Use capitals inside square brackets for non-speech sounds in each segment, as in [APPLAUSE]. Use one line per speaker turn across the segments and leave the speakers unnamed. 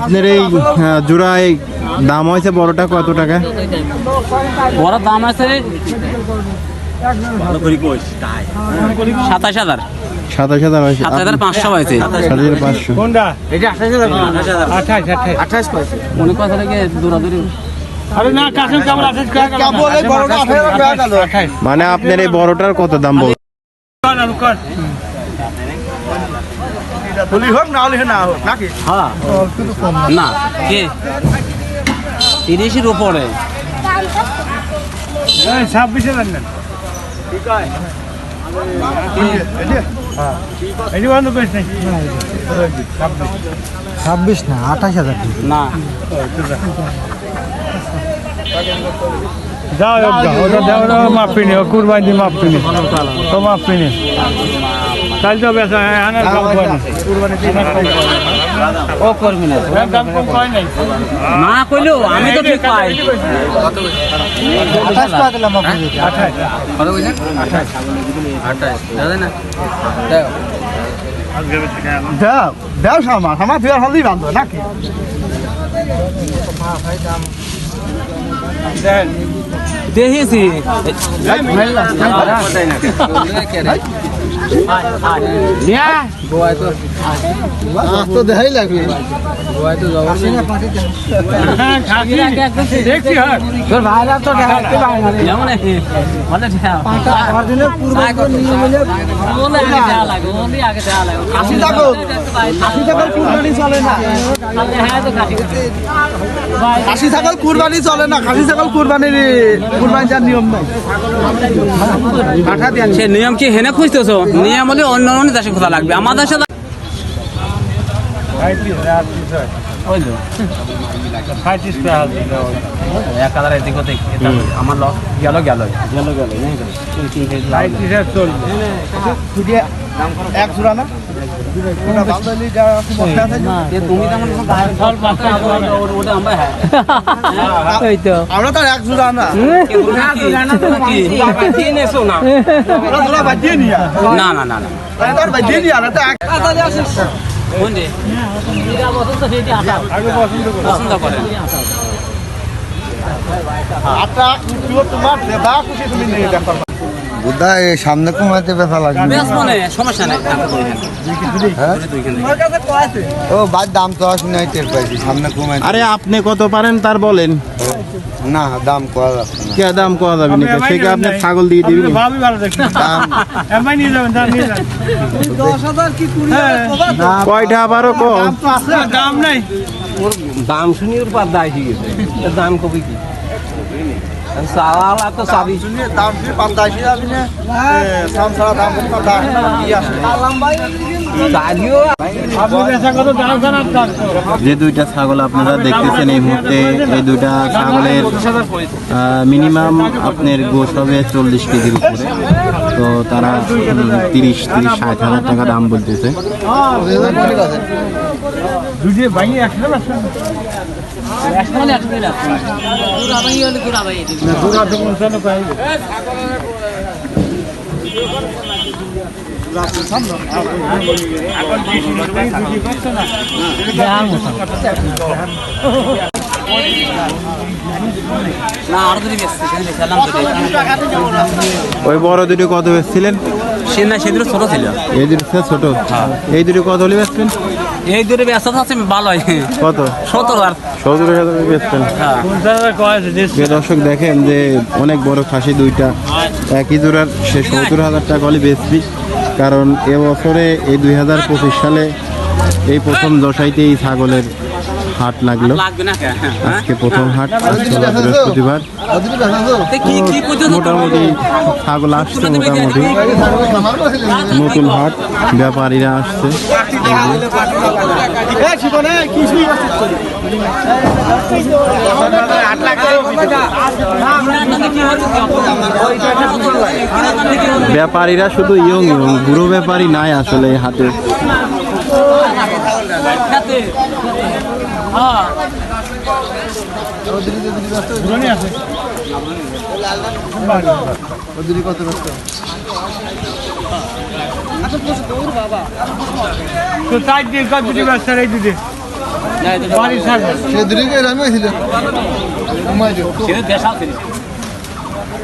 আপনার এই জোড়ায় দাম হয়েছে বড়টা কত টাকা?
বড় দাম আছে সাতাশ হাজার।
সাতাশ হাজার হয়েছে।
হাজার পাঁচশো
হাজার পাঁচশো।
আঠাশ
মনে কথা দৌড়াদৌড়ি?
মানে আপনার এই বড়টার কত দাম বল?
বলি হোক না হলে না হোক নাকি?
হ্যাঁ। না কে? তিরিশের উপরে।
ছাব্বিশ হাজার নেন। এই যে বন্ধ করিস নাই।
ছাব্বিশ না আঠাশ হাজার।
না।
যাও যাও ওটা যাও ওটা মাপি নি কুরবানি দিয়ে মাপি নি তো মাপি নি কাল তো আনার কম কয় না
ও করবি না
দাম কম কয় নাই
না কইলেও আমি তো ঠিক পাই।
আঠাশ পা দিলাম আপনাকে
আঠাশ।
কত কইছেন আঠাশ। দাদা না?
দাও। দাও সামা সামা তুই আর হলদি বান্ধব নাকি?
দেখেছি। [LAUGHS]
খাসি ছাগল কুরবানি চলে না খাসি ছাগল কুরবানি কুরবানি যার নিয়ম নাই
নিয়ম কি হেনে খুঁজতেছো? নিয়ম আমাদের অন্য অন্য দেশে খোলা লাগবে ওদিক এটা আমার গেল গেল। গেল গেল
এক জোড়া না? ওটা ভালো হইলে যা বসে আছে?
তুমি তো আমার ফল পাত্র ওটা আমরা হ্যাঁ।
আমরা তো এক জোড়া না।
না না? না না
তাই তো বাজিয়ে নিয়ে আর তো এক
কোনটি পছন্দ করে।
আটটা উঠিও তোমার দেবা খুশি তুমি নিয়ে দেখো। বুদ্ধা এই সামনে কমাইতে ব্যথা লাগবে।
মানে সমস্যা নেই।
হ্যাঁ। ও বাদ দাম তো আসলে নাই টের পাইছি সামনে কমাইতে।
আরে আপনি কত পারেন তার বলেন।
না দাম যাচ্ছে না।
কে দাম করা যাবে না সে কি আপনি ছাগল দিয়ে দিবেন?
ভাবি ভালো দেখছি এমআই নিয়ে যাবেন দাম নিয়ে যাবেন। হ্যাঁ,
কয়টা আবারও কম?
দাম নাই।
দাম শুনি ওর পার দায় হয়ে গেছে। দাম কবি কি?
যে দুইটা ছাগল আপনারা দেখতেছেন এই মুহূর্তে এই দুইটা ছাগলের মিনিমাম আপনার গোস হবে চল্লিশ কেজির উপরে। তো তারা তিরিশ তিরিশ ষাট হাজার টাকা দাম বলতেছে।
বেশি
ওই বড় দুটো কত বেচছিলেন?
সে না সেগুলো ছোট ছিল।
এই দুটো ছোট। এই দুটো কত হলে বেচছেন
এই দূরে ব্যস্ত আছে ভালোই।
কত?
সতেরো আর।
সত্তর হাজার বেচতেন।
হ্যাঁ।
দর্শক দেখেন যে অনেক বড় খাসি দুইটা। একই জোড়ার সে সত্তর হাজার টাকা হলে বেচবি। কারণ এবছরে এই দুই হাজার পঁচিশ সালে এই প্রথম দশাইতে এই ছাগলের হাট লাগল। আজকে প্রথম হাট বৃহস্পতিবার। মোটামুটি ছাগল আসছে মোটামুটি। নতুন হাট, ব্যাপারীরা আসছে। ব্যাপারীরা শুধু ইয়ং ইয়ং। বুড়ো ব্যাপারী নাই আসলে এই
হ্যাঁ
ধরে আছে তো চার দিন কত দুটি ব্যবসা এই দুটি বাড়ির ছাগল
সে হয়েছিল
সেটা দেশাল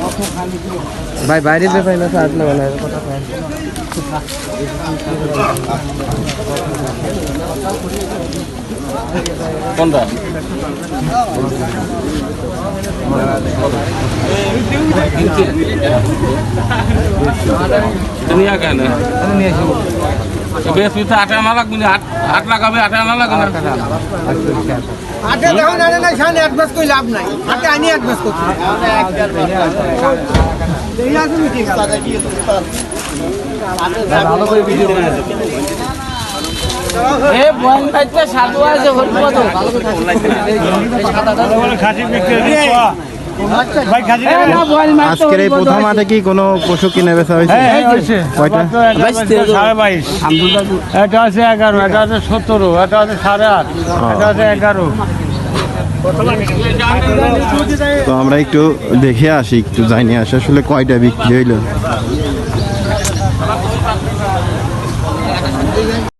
भाइ भाइले बेपाइमा छ हातमा बनाएर पन्ध्र। दुनियाँ কয়।
কোনটা দুনিয়া কেন বেশ পিঠা আটে আনা লাগবে না আট আট লাগাবে আটে আনা লাগবে না।
আটে দেখো না না সামনে অ্যাডভান্স কই লাভ নাই। আটে আনি অ্যাডভান্স করছি।
ভালো করে ভিডিও এ খাইতে সাধু আছে কত ভালো করে
খাসি বিক্রি
আজকের এই প্রথম হাটে কি কোনো পশু কিনে বেচা হয়েছে?
হ্যাঁ হ্যাঁ,
কয়টা?
সাড়ে বাইশ। এটা আছে এগারো এটা আছে সতেরো এটা আছে সাড়ে আট এটা আছে এগারো।
তো আমরা একটু দেখে আসি একটু জানি আসি আসলে কয়টা বিক্রি হইল?